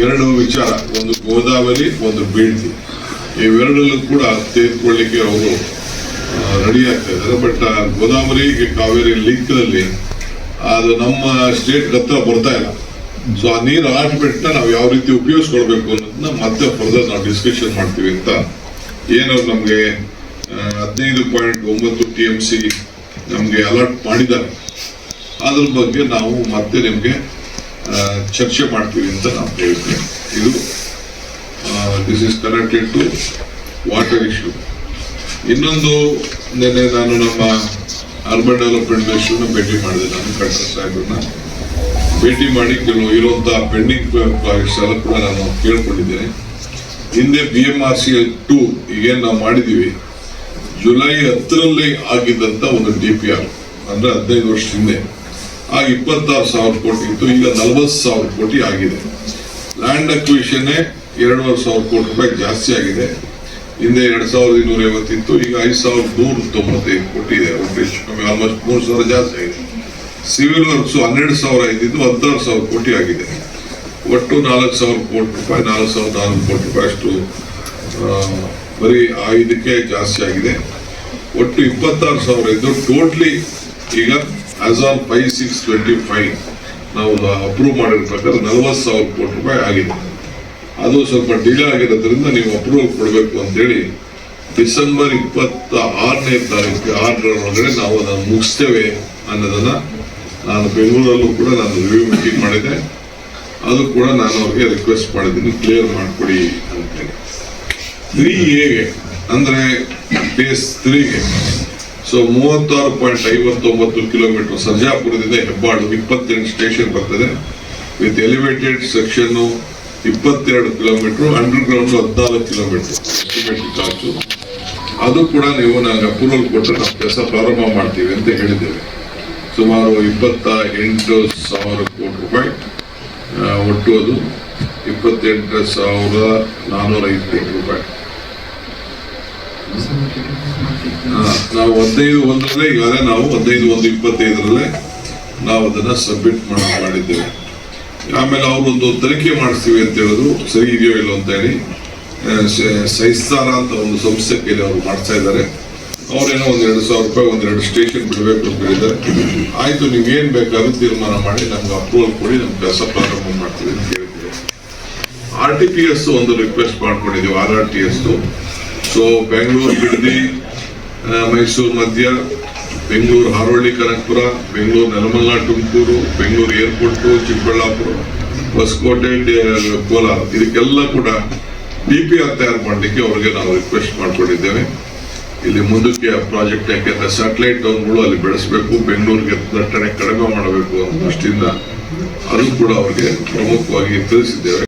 ಎರಡು ವಿಚಾರ, ಒಂದು ಗೋದಾವರಿ, ಒಂದು ಬೇಡ್ತಿ ಇವೆರಡಲ್ಲೂ ಕೂಡ ತೆಗೆದುಕೊಳ್ಳಿಕ್ಕೆ ಅವರು ರೆಡಿ ಆಗ್ತಾ ಇದ್ದಾರೆ. ಬಟ್ ಗೋದಾವರಿ, ಕಾವೇರಿ ಲಿಂಕ್ನಲ್ಲಿ ಅದು ನಮ್ಮ ಸ್ಟೇಟ್ ಹತ್ರ ಬರ್ತಾ ಇಲ್ಲ. ಸೊ ಆ ನೀರು ಆಟ್ಬಿಟ್ಟ ನಾವು ಯಾವ ರೀತಿ ಉಪಯೋಗಿಸ್ಕೊಳ್ಬೇಕು ಅನ್ನೋದನ್ನ ಮತ್ತೆ ಫರ್ದರ್ ನಾವು ಡಿಸ್ಕಷನ್ ಮಾಡ್ತೀವಿ ಅಂತ ಏನು ನಮಗೆ ಹದಿನೈದು ಪಾಯಿಂಟ್ ಒಂಬತ್ತು ಟಿ ಎಂ ಸಿ ನಮಗೆ ಅಲರ್ಟ್ ಮಾಡಿದ್ದಾರೆ. ಅದ್ರ ಬಗ್ಗೆ ನಾವು ಮತ್ತೆ ನಿಮಗೆ ಚರ್ಚೆ ಮಾಡ್ತೀವಿ ಅಂತ ನಾವು ಹೇಳ್ತೇವೆ. ಇದು this is connected to water issue ಇನ್ನೊಂದು ನಿನ್ನೆ ನಾನು ನಮ್ಮ ಅರ್ಬನ್ ಡೆವಲಪ್ಮೆಂಟ್ ಮಿನಿಸ್ಟರ್ನ ಭೇಟಿ ಮಾಡಿದೆ. ನಾನು ಕಟ್ಟರ್ ಸಾಹೇಬ್ರನ್ನ ಭೇಟಿ ಮಾಡಿ ಕೆಲವು ಇರುವಂತಹ ಪೆಂಡಿಂಗ್ ಪ್ರಾಜೆಕ್ಟ್ಸ್ ಎಲ್ಲ ಕೂಡ ನಾನು ಕೇಳ್ಕೊಂಡಿದ್ದೇನೆ. ಹಿಂದೆ B M R C to ಈಗೇನು ನಾವು ಮಾಡಿದೀವಿ ಜುಲೈ ಹತ್ತರಲ್ಲಿ ಆಗಿದ್ದಂಥ ಒಂದು ಡಿ ಪಿ ಆರ್ ಅಂದ್ರೆ ಹದಿನೈದು ವರ್ಷ ಹಿಂದೆ. ಆಗ ಇಪ್ಪತ್ತಾರು ಸಾವಿರ ಕೋಟಿ ಇತ್ತು, ಈಗ ನಲವತ್ತು ಸಾವಿರ ಕೋಟಿ ಆಗಿದೆ. ಲ್ಯಾಂಡ್ ಅಕ್ವಿಷನ್ ಎರಡೂವರೆ ಸಾವಿರ ಕೋಟಿ ರೂಪಾಯಿ ಜಾಸ್ತಿ ಆಗಿದೆ. ಹಿಂದೆ ಎರಡು ಸಾವಿರದ ಇನ್ನೂರ ಐವತ್ತಿತ್ತು ಈಗ ಐದು ಸಾವಿರದ ನೂರ ತೊಂಬತ್ತೈದು ಕೋಟಿ ಇದೆ ಹೆಚ್ಚು ಕಮ್ಮಿ ಆಲ್ಮೋಸ್ಟ್ ಮೂರು ಸಾವಿರ ಜಾಸ್ತಿ ಆಗಿದೆ. ಸಿವಿಲ್ ವರ್ಕ್ಸು ಹನ್ನೆರಡು ಸಾವಿರ ಇದ್ದಿದ್ದು ಹದಿನಾರು ಸಾವಿರ ಕೋಟಿ ಆಗಿದೆ. ಒಟ್ಟು ನಾಲ್ಕು ಸಾವಿರ ಕೋಟಿ ರೂಪಾಯಿ, ನಾಲ್ಕು ಸಾವಿರದ ನಾಲ್ಕು ಕೋಟಿ ರೂಪಾಯಿ ಅಷ್ಟು ಬರೀ ಆ ಇದಕ್ಕೆ ಜಾಸ್ತಿ ಆಗಿದೆ. ಒಟ್ಟು ಇಪ್ಪತ್ತಾರು ಸಾವಿರ ಇದ್ದು ಟೋಟ್ಲಿ ಈಗ as on five six twenty five ನಾವು ಅಪ್ರೂವ್ ಮಾಡಿರೋ ಪ್ರಕಾರ ನಲವತ್ತು ಸಾವಿರ ಕೋಟಿ ರೂಪಾಯಿ ಆಗಿದೆ. ಅದು ಸ್ವಲ್ಪ ಡಿಲೇ ಆಗಿರೋದ್ರಿಂದ ನೀವು ಅಪ್ರೂವಲ್ ಕೊಡಬೇಕು ಅಂತೇಳಿ ಡಿಸೆಂಬರ್ ಇಪ್ಪತ್ತ ಆರನೇ ತಾರೀಕು ಆರರೊಳಗಡೆ ನಾವು ಅದನ್ನು ಮುಗಿಸ್ತೇವೆ ಅನ್ನೋದನ್ನ ನಾನು ಬೆಂಗಳೂರಲ್ಲೂ ಕೂಡ ನಾನು ರಿವ್ಯೂ ಮೀಟಿಂಗ್ ಮಾಡಿದೆ ಅದು ಕೂಡ ನಾನು ಅವ್ರಿಗೆ ರಿಕ್ವೆಸ್ಟ್ ಮಾಡಿದ್ದೀನಿ ಕ್ಲಿಯರ್ ಮಾಡಿಕೊಡಿ ಅಂತೇಳಿ. ತ್ರೀ ಎಗೆ ಅಂದರೆ ಬೇಸ್ ತ್ರೀಗೆ ಸೊ ಮೂವತ್ತಾರು ಪಾಯಿಂಟ್ ಐವತ್ತೊಂಬತ್ತು ಕಿಲೋಮೀಟರ್ ಸರ್ಜಾಪುರದಿಂದ ಹೆಬ್ಬಾಳು ಇಪ್ಪತ್ತೆಂಟು ಸ್ಟೇಷನ್ ಬರ್ತದೆ. ವಿತ್ ಎಲಿವೇಟೆಡ್ ಸೆಕ್ಷನ್ ಇಪ್ಪತ್ತೆರಡು ಕಿಲೋಮೀಟರ್ ಅಂಡರ್ ಗ್ರೌಂಡ್ ಹದಿನಾಲ್ಕು ಕಿಲೋಮೀಟರ್ ಎಸ್ಟಿಮೇಟೆಡ್ ಖರ್ಚು ಅದು ಕೂಡ ನೀವು ನನಗೆ ಅಪ್ರೂವಲ್ ಕೊಟ್ಟರೆ ನಾವು ಕೆಲಸ ಪ್ರಾರಂಭ ಮಾಡ್ತೀವಿ ಅಂತ ಹೇಳಿದ್ದೇವೆ. ಸುಮಾರು ಇಪ್ಪತ್ತ ಎಂಟು ಸಾವಿರ ಕೋಟಿ ರೂಪಾಯಿ ಒಟ್ಟು ಅದು ಇಪ್ಪತ್ತೆಂಟು ಸಾವಿರದ ನಾನ್ನೂರ ಐವತ್ತೆಂಟು ರೂಪಾಯಿ. ಆ, ನಾವು ಹದಿನೈದು ಒಂದರಲ್ಲೇ ಈಗಾಗಲೇ ನಾವು ಹದಿನೈದು ಒಂದು ಇಪ್ಪತ್ತೈದರಲ್ಲೇ ನಾವು ಅದನ್ನ ಸಬ್ಮಿಟ್ ಮಾಡಿದ್ದೇವೆ. ಆಮೇಲೆ ಅವರೊಂದು ತನಿಖೆ ಮಾಡಿಸ್ತೀವಿ ಅಂತ ಹೇಳೋದು, ಸರಿ ಇದೆಯೋ ಇಲ್ಲೋ ಅಂತ ಹೇಳಿ ಸೈಸ್ತಾರ ಅಂತ ಒಂದು ಸಂಸ್ಥೆ ಕೈಲಿ ಅವರು ಮಾಡ್ತಾ ಇದ್ದಾರೆ. ಅವ್ರೇನೋ ಒಂದು ಎರಡು ಸಾವಿರ ರೂಪಾಯಿ ಒಂದೆರಡು ಸ್ಟೇಷನ್ ಬಿಡಬೇಕು ಅಂತ ಹೇಳಿದ್ದಾರೆ. ಆಯ್ತು ಬೇಕು ಬೇಕಾದ್ರೂ ತೀರ್ಮಾನ ಮಾಡಿ, ನಮ್ಗೆ ಅಪ್ರೂವಲ್ ಕೊಡಿ ನಮ್ ಕೆಲಸ ಪ್ರಾರಂಭ ಮಾಡ್ತೀವಿ ಅಂತ ಹೇಳಿದ್ದೀವಿ ಆರ್ ಟಿ ಪಿ ಎಸ್ ಒಂದು ರಿಕ್ವೆಸ್ಟ್ ಮಾಡ್ಕೊಂಡಿದ್ದೀವಿ R R T S so Bengaluru Bidadi Mysuru ಮಧ್ಯ, ಬೆಂಗಳೂರು ಹಾರೋಳ್ಳಿ, ಕನಕಪುರ, ಬೆಂಗಳೂರು ನೆಲಮಲ್ಲ ತುಮಕೂರು, ಬೆಂಗಳೂರು ಏರ್ಪೋರ್ಟ್, ಚಿಕ್ಕಬಳ್ಳಾಪುರ, ಹೊಸಕೋಟೆ ಕೋಲಾರ, ಇದಕ್ಕೆಲ್ಲ ಕೂಡ ಡಿ ಪಿ ಆರ್ ತಯಾರು ಮಾಡಲಿಕ್ಕೆ ಅವರಿಗೆ ನಾವು ರಿಕ್ವೆಸ್ಟ್ ಮಾಡಿಕೊಂಡಿದ್ದೇವೆ. ಇಲ್ಲಿ ಮುಂದಕ್ಕೆ ಪ್ರಾಜೆಕ್ಟ್ ಯಾಕೆಂದ್ರೆ ಸ್ಯಾಟಲೈಟ್ ಡೌನ್ಗಳು ಅಲ್ಲಿ ಬೆಳೆಸಬೇಕು, ಬೆಂಗಳೂರಿಗೆ ದಟ್ಟಣೆ ಕಡಿಮೆ ಮಾಡಬೇಕು ಅನ್ನೋ ದೃಷ್ಟಿಯಿಂದ ಅದು ಕೂಡ ಅವರಿಗೆ ಪ್ರಮುಖವಾಗಿ ತಿಳಿಸಿದ್ದೇವೆ.